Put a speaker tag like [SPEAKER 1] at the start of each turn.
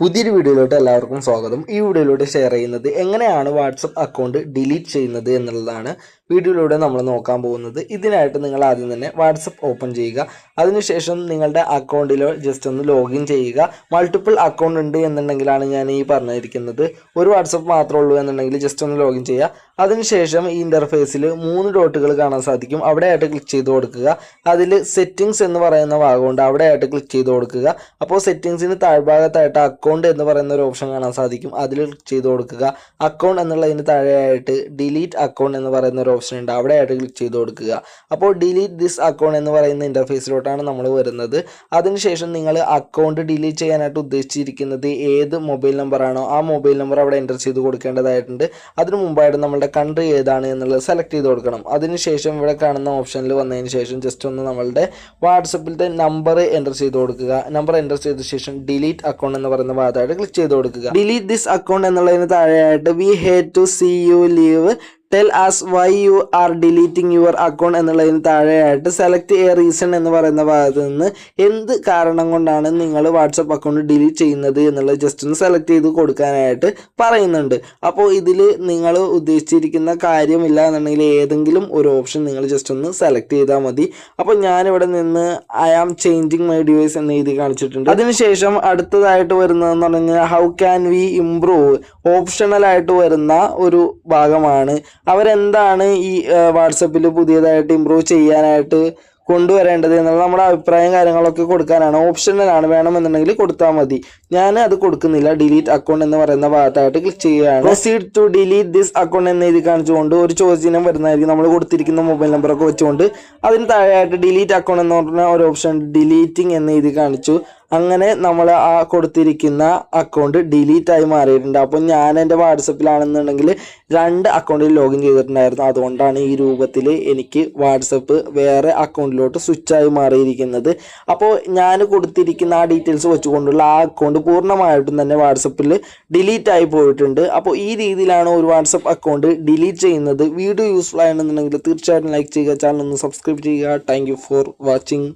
[SPEAKER 1] പുതിയൊരു വീഡിയോയിലോട്ട് എല്ലാവർക്കും സ്വാഗതം. ഈ വീഡിയോയിലൂടെ ഷെയർ ചെയ്യുന്നത് എങ്ങനെയാണ് വാട്സപ്പ് അക്കൗണ്ട് ഡിലീറ്റ് ചെയ്യുന്നത് എന്നുള്ളതാണ് വീഡിയോയിലൂടെ നമ്മൾ നോക്കാൻ പോകുന്നത്. ഇതിനായിട്ട് നിങ്ങൾ ആദ്യം തന്നെ വാട്സപ്പ് ഓപ്പൺ ചെയ്യുക. അതിനുശേഷം നിങ്ങളുടെ അക്കൗണ്ടിലോ ജസ്റ്റ് ഒന്ന് ലോഗിൻ ചെയ്യുക. മൾട്ടിപ്പിൾ അക്കൗണ്ട് ഉണ്ട് എന്നുണ്ടെങ്കിലാണ് ഞാൻ ഈ പറഞ്ഞിരിക്കുന്നത്. ഒരു വാട്സപ്പ് മാത്രമേ ഉള്ളൂ എന്നുണ്ടെങ്കിൽ ജസ്റ്റ് ഒന്ന് ലോഗിൻ ചെയ്യുക. അതിനുശേഷം ഈ ഇന്റർഫേസിൽ മൂന്ന് ഡോട്ടുകൾ കാണാൻ സാധിക്കും. അവിടെ ആയിട്ട് ക്ലിക്ക് ചെയ്ത് കൊടുക്കുക. അതിൽ സെറ്റിങ്സ് എന്ന് പറയുന്ന ഭാഗമുണ്ട്. അവിടെ ആയിട്ട് ക്ലിക്ക് ചെയ്ത് കൊടുക്കുക. അപ്പോൾ സെറ്റിങ്സിന് താഴ്ഭാഗത്തായിട്ട് അക്കൗണ്ട് എന്ന് പറയുന്ന ഒരു ഓപ്ഷൻ കാണാൻ സാധിക്കും. അതിൽ ക്ലിക്ക് ചെയ്ത് കൊടുക്കുക. അക്കൗണ്ട് എന്നുള്ളതിന് താഴെയായിട്ട് ഡിലീറ്റ് അക്കൗണ്ട് എന്ന് പറയുന്ന ഒരു ഓപ്ഷൻ ഉണ്ട്. അവിടെ ആയിട്ട് ക്ലിക്ക് ചെയ്ത് കൊടുക്കുക. അപ്പോൾ ഡിലീറ്റ് ദിസ് അക്കൗണ്ട് എന്ന് പറയുന്ന ഇന്റർഫേസിലോട്ടാണ് നമ്മൾ വരുന്നത്. അതിനുശേഷം നിങ്ങൾ അക്കൗണ്ട് ഡിലീറ്റ് ചെയ്യാനായിട്ട് ഉദ്ദേശിച്ചിരിക്കുന്നത് ഏത് മൊബൈൽ നമ്പറാണോ ആ മൊബൈൽ നമ്പർ അവിടെ എന്റർ ചെയ്ത് കൊടുക്കേണ്ടതായിട്ടുണ്ട്. അതിന് മുമ്പായിട്ട് നമ്മളുടെ കൺട്രി ഏതാണ് എന്നുള്ളത് സെലക്ട് ചെയ്ത് കൊടുക്കണം. അതിനുശേഷം ഇവിടെ കാണുന്ന ഓപ്ഷനിൽ വന്നതിന് ശേഷം ജസ്റ്റ് ഒന്ന് നമ്മളുടെ വാട്സപ്പിലത്തെ നമ്പർ എന്റർ ചെയ്ത് കൊടുക്കുക. നമ്പർ എന്റർ ചെയ്ത ശേഷം ഡിലീറ്റ് അക്കൗണ്ട് എന്ന് പറയുന്ന ഭാഗത്തായിട്ട് ക്ലിക്ക് ചെയ്ത് കൊടുക്കുക. ഡിലീറ്റ് ദിസ് അക്കൗണ്ട് എന്നുള്ളതിന് താഴെയായിട്ട് we hate to see you leave tell us why you are deleting your account എന്നുള്ളതിന് താഴെയായിട്ട് സെലക്ട് എ റീസൺ എന്ന് പറയുന്ന ഭാഗത്ത് നിന്ന് എന്ത് കാരണം കൊണ്ടാണ് നിങ്ങൾ വാട്സപ്പ് അക്കൗണ്ട് ഡിലീറ്റ് ചെയ്യുന്നത് എന്നുള്ളത് ജസ്റ്റ് ഒന്ന് സെലക്ട് ചെയ്ത് കൊടുക്കാനായിട്ട് പറയുന്നുണ്ട്. അപ്പോൾ ഇതിൽ നിങ്ങൾ ഉദ്ദേശിച്ചിരിക്കുന്ന കാര്യമില്ല എന്നുണ്ടെങ്കിൽ ഏതെങ്കിലും ഒരു ഓപ്ഷൻ നിങ്ങൾ ജസ്റ്റ് ഒന്ന് സെലക്ട് ചെയ്താൽ മതി. അപ്പോൾ ഞാനിവിടെ നിന്ന് I am changing my device എന്ന് എഴുതി കാണിച്ചിട്ടുണ്ട്. അതിനുശേഷം അടുത്തതായിട്ട് വരുന്നതെന്ന് പറഞ്ഞു കഴിഞ്ഞാൽ ഹൗ ക്യാൻ വി ഇംപ്രൂവ് ഓപ്ഷണലായിട്ട് വരുന്ന ഒരു ഭാഗമാണ്. അവരെന്താണ് ഈ വാട്സപ്പിൽ പുതിയതായിട്ട് ഇമ്പ്രൂവ് ചെയ്യാനായിട്ട് കൊണ്ടുവരേണ്ടത് എന്നുള്ള നമ്മുടെ അഭിപ്രായം കാര്യങ്ങളൊക്കെ കൊടുക്കാനാണ്. ഓപ്ഷനിലാണ് വേണമെന്നുണ്ടെങ്കിൽ കൊടുത്താൽ മതി. ഞാൻ അത് കൊടുക്കുന്നില്ല. ഡിലീറ്റ് അക്കൗണ്ട് എന്ന് പറയുന്ന ഭാഗത്തായിട്ട് ക്ലിക്ക് ചെയ്യുകയാണ്. Proceed to delete this account എന്ന് എഴുതി കാണിച്ചുകൊണ്ട് ഒരു ചോദ്യം വരുന്നതായിരിക്കും നമ്മൾ കൊടുത്തിരിക്കുന്ന മൊബൈൽ നമ്പറൊക്കെ വെച്ചുകൊണ്ട്. അതിന് താഴെയായിട്ട് ഡിലീറ്റ് അക്കൗണ്ട് എന്ന് പറഞ്ഞ ഒരു ഓപ്ഷൻ ഡിലീറ്റിംഗ് എന്ന് എഴുതി കാണിച്ചു. അങ്ങനെ നമ്മൾ ആ കൊടുത്തിരിക്കുന്ന അക്കൗണ്ട് ഡിലീറ്റ് ആയി മാറിയിട്ടുണ്ട്. അപ്പോൾ ഞാൻ എന്റെ വാട്സപ്പിലാണെന്നുണ്ടെങ്കിൽ രണ്ട് അക്കൗണ്ടിൽ ലോഗിൻ ചെയ്തിട്ടുണ്ടായിരുന്നു. അതുകൊണ്ടാണ് ഈ രൂപത്തിൽ എനിക്ക് വാട്സപ്പ് വേറെ അക്കൗണ്ടിലോട്ട് സ്വിച്ചായി മാറിയിരിക്കുന്നത്. അപ്പോൾ ഞാൻ കൊടുത്തിരിക്കുന്ന ആ ഡീറ്റെയിൽസ് വെച്ചുകൊണ്ടുള്ള ആ അക്കൗണ്ട് പൂർണമായിട്ടും തന്നെ വാട്സപ്പിൽ ഡിലീറ്റ് ആയി പോയിട്ടുണ്ട്. അപ്പോൾ ഈ രീതിയിലാണ് ഒരു വാട്സപ്പ് അക്കൗണ്ട് ഡിലീറ്റ് ചെയ്യുന്നത്. വീഡിയോ യൂസ്ഫുൾ ആണെന്നുണ്ടെങ്കിൽ തീർച്ചയായിട്ടും ലൈക്ക് ചെയ്യുക. ചാനൽ ഒന്ന് സബ്സ്ക്രൈബ് ചെയ്യുക. Thank for watching